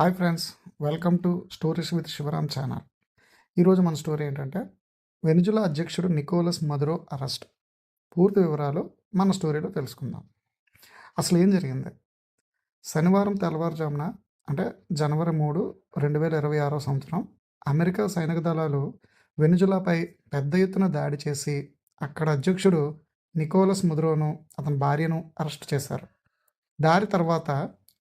Hi friends welcome to stories with Shivaram channel. ఈరోజు మన story ఏంటంటే వెనుజులా అధ్యక్షుడు నికోలస్ మదురో అరెస్ట్. పూర్తి వివరాలు మన స్టోరీలో తెలుసుకుందాం. అసలు ఏం జరిగింది? శనివారం తెల్లవారుజామున అంటే జనవరి మూడు రెండు వేల ఇరవై ఆరో సంవత్సరం అమెరికా సైనిక దళాలు వెనుజులాపై పెద్ద ఎత్తున దాడి చేసి అక్కడ అధ్యక్షుడు నికోలస్ ముదురోను అతని భార్యను అరెస్ట్ చేశారు. దారి తర్వాత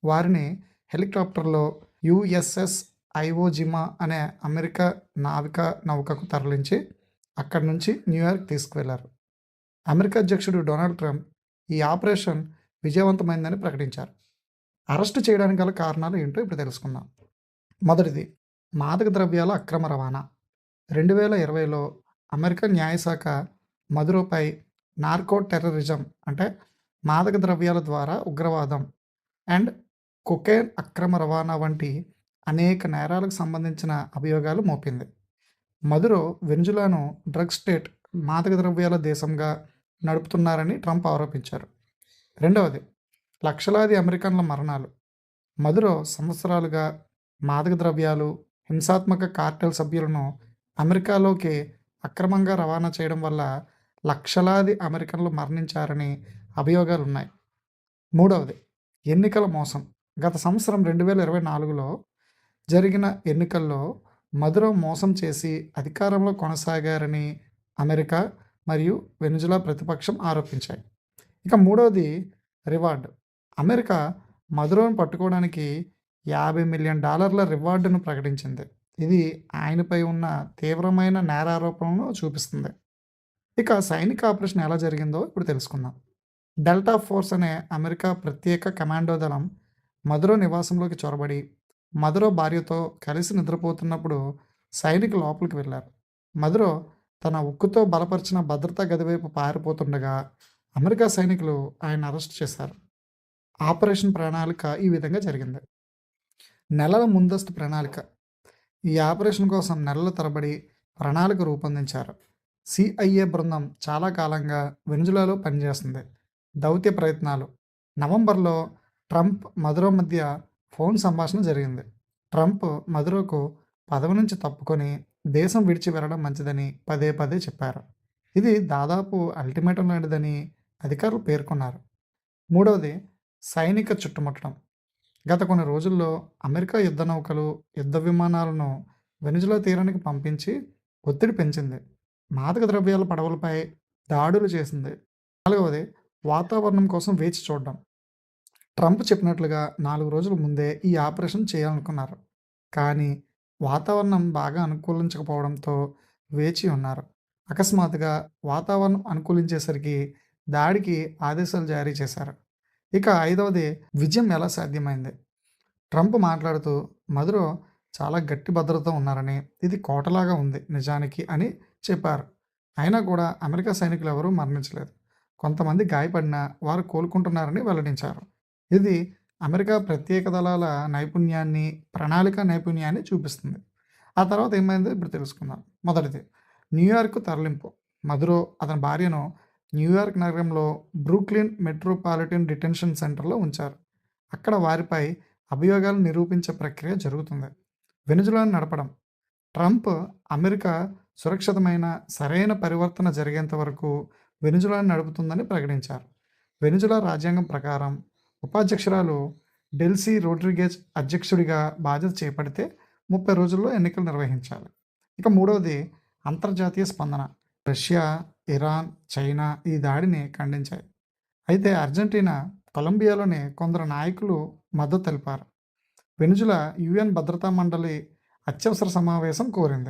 వారిని హెలికాప్టర్లో యుఎస్ఎస్ ఐవోజిమా అనే అమెరికా నావికా నౌకకు తరలించి అక్కడి నుంచి న్యూయార్క్ తీసుకువెళ్ళారు. అమెరికా అధ్యక్షుడు డొనాల్డ్ ట్రంప్ ఈ ఆపరేషన్ విజయవంతమైందని ప్రకటించారు. అరెస్టు చేయడానికి గల కారణాలు ఏంటో ఇప్పుడు తెలుసుకుందాం. మొదటిది మాదక ద్రవ్యాల అక్రమ రవాణా. రెండు వేల ఇరవైలో అమెరికా న్యాయశాఖ మధురపై నార్కో టెర్రరిజం అంటే మాదక ద్రవ్యాల ద్వారా ఉగ్రవాదం అండ్ కొకేన్ అక్రమ రవాణా వంటి అనేక నేరాలకు సంబంధించిన అభియోగాలు మోపింది. మధురో వెనుజులాను డ్రగ్ స్టేట్ మాదక ద్రవ్యాల దేశంగా నడుపుతున్నారని ట్రంప్ ఆరోపించారు. రెండవది లక్షలాది అమెరికన్ల మరణాలు. మధురో సంవత్సరాలుగా మాదక ద్రవ్యాలు హింసాత్మక కార్టెల్ సభ్యులను అమెరికాలోకి అక్రమంగా రవాణా చేయడం వల్ల లక్షలాది అమెరికన్లు మరణించారని అభియోగాలు ఉన్నాయి మూడవది ఎన్నికల మోసం. గత సంవత్సరం రెండు వేల ఇరవై నాలుగులో జరిగిన ఎన్నికల్లో మధురం మోసం చేసి అధికారంలో కొనసాగారని అమెరికా మరియు వెనుజులా ప్రతిపక్షం ఆరోపించాయి. ఇక మూడవది రివార్డ్. అమెరికా మధురం పట్టుకోవడానికి యాభై మిలియన్ డాలర్ల రివార్డును ప్రకటించింది. ఇది ఆయనపై ఉన్న తీవ్రమైన నేరారోపణను చూపిస్తుంది. ఇక సైనిక ఆపరేషన్ ఎలా జరిగిందో ఇప్పుడు తెలుసుకుందాం. డెల్టా ఫోర్స్ అనే అమెరికా ప్రత్యేక కమాండో దళం మధురో నివాసంలోకి చొరబడి మధురో భార్యతో కలిసి నిద్రపోతున్నప్పుడు సైనిక లోపలికి వెళ్ళారు. మధురో తన ఉక్కుతో బలపరిచిన భద్రతా గది వైపు పారిపోతుండగా అమెరికా సైనికులు ఆయన అరెస్ట్ చేశారు. ఆపరేషన్ ప్రణాళిక ఈ విధంగా జరిగింది. నెలల ముందస్తు ప్రణాళిక. ఈ ఆపరేషన్ కోసం నెలల తరబడి ప్రణాళిక రూపొందించారు. సిఐఏ బృందం చాలా కాలంగా వెనుజులాలో పనిచేస్తుంది. దౌత్య ప్రయత్నాలు. నవంబర్లో ట్రంప్ మధురో మధ్య ఫోన్ సంభాషణ జరిగింది. ట్రంప్ మధురోకు పదవి నుంచి తప్పుకొని దేశం విడిచి వెళ్ళడం మంచిదని పదే పదే చెప్పారు. ఇది దాదాపు అల్టిమేటం లాంటిదని అధికారులు పేర్కొన్నారు. మూడవది సైనిక చుట్టుముట్టడం. గత కొన్ని రోజుల్లో అమెరికా యుద్ధ నౌకలు యుద్ధ విమానాలను వెనుజులా తీరానికి పంపించి ఒత్తిడి పెంచింది. మాదక ద్రవ్యాల పడవలపై దాడులు చేసింది. నాలుగవది వాతావరణం కోసం వేచి చూడడం. ట్రంప్ చెప్పినట్లుగా నాలుగు రోజుల ముందే ఈ ఆపరేషన్ చేయాలనుకున్నారు. కానీ వాతావరణం బాగా అనుకూలించకపోవడంతో వేచి ఉన్నారు. అకస్మాత్తుగా వాతావరణం అనుకూలించేసరికి దాడికి ఆదేశాలు జారీ చేశారు. ఇక ఐదవది విజయం ఎలా సాధ్యమైంది? ట్రంప్ మాట్లాడుతూ మధురో చాలా గట్టి భద్రత ఉన్నారని ఇది కోటలాగా ఉంది నిజానికి అని చెప్పారు. అయినా కూడా అమెరికా సైనికులు ఎవరూ మరణించలేదు. కొంతమంది గాయపడినా వారు కోలుకుంటున్నారని వెల్లడించారు. ఇది అమెరికా ప్రత్యేక దళాల నైపుణ్యాన్ని ప్రణాళిక నైపుణ్యాన్ని చూపిస్తుంది. ఆ తర్వాత ఏమైందో ఇప్పుడు తెలుసుకుందాం. మొదటిది న్యూయార్క్ తరలింపు. మధురో అతని భార్యను న్యూయార్క్ నగరంలో బ్రూక్లిన్ మెట్రోపాలిటన్ డిటెన్షన్ సెంటర్లో ఉంచారు. అక్కడ వారిపై అభియోగాలు నిరూపించే ప్రక్రియ జరుగుతుంది. వెనుజులాను నడపడం. ట్రంప్ అమెరికా సురక్షితమైన సరైన పరివర్తన జరిగేంత వరకు వెనుజులాను నడుపుతుందని ప్రకటించారు. వెనుజులా రాజ్యాంగం ప్రకారం ఉపాధ్యక్షురాలు డెల్సీ రోడ్రిగేజ్ అధ్యక్షుడిగా బాధ్యత చేపడితే ముప్పై రోజుల్లో ఎన్నికలు నిర్వహించాలి. ఇక మూడవది అంతర్జాతీయ స్పందన. రష్యా ఇరాన్ చైనా ఈ దాడిని ఖండించాయి. అయితే అర్జెంటీనా కొలంబియాలోని కొందరు నాయకులు మద్దతు తెలిపారు. వెనుజుల యుఎన్ భద్రతా మండలి అత్యవసర సమావేశం కోరింది.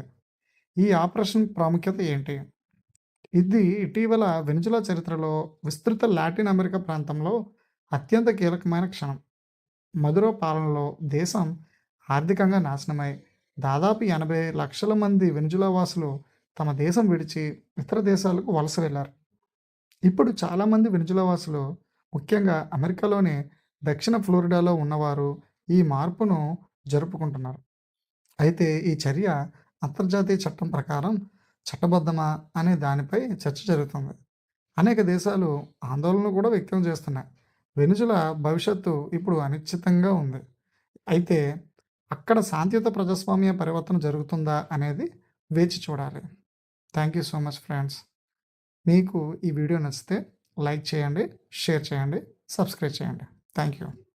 ఈ ఆపరేషన్ ప్రాముఖ్యత ఏంటి? ఇది ఇటీవల వెనుజులా చరిత్రలో విస్తృత లాటిన్ అమెరికా ప్రాంతంలో అత్యంత కీలకమైన క్షణం. మధురో పాలనలో దేశం ఆర్థికంగా నాశనమై దాదాపు ఎనభై లక్షల మంది వెనుజులా వాసులు తమ దేశం విడిచి ఇతర దేశాలకు వలస వెళ్ళారు ఇప్పుడు చాలామంది వెనుజులా వాసులు ముఖ్యంగా అమెరికాలోని దక్షిణ ఫ్లోరిడాలో ఉన్నవారు ఈ మార్పును జరుపుకుంటున్నారు. అయితే ఈ చర్య అంతర్జాతీయ చట్టం ప్రకారం చట్టబద్ధమా అనే దానిపై చర్చ జరుగుతుంది. అనేక దేశాలు ఆందోళన కూడా వ్యక్తం చేస్తున్నాయి. వెనుజుల భవిష్యత్తు ఇప్పుడు అనిశ్చితంగా ఉంది. అయితే అక్కడ శాంతియుత ప్రజాస్వామ్య పరివర్తన జరుగుతుందా అనేది వేచి చూడాలి. Thank you so much friends. మీకు ఈ వీడియో నచ్చితే లైక్ చేయండి షేర్ చేయండి సబ్స్క్రైబ్ చేయండి. Thank you.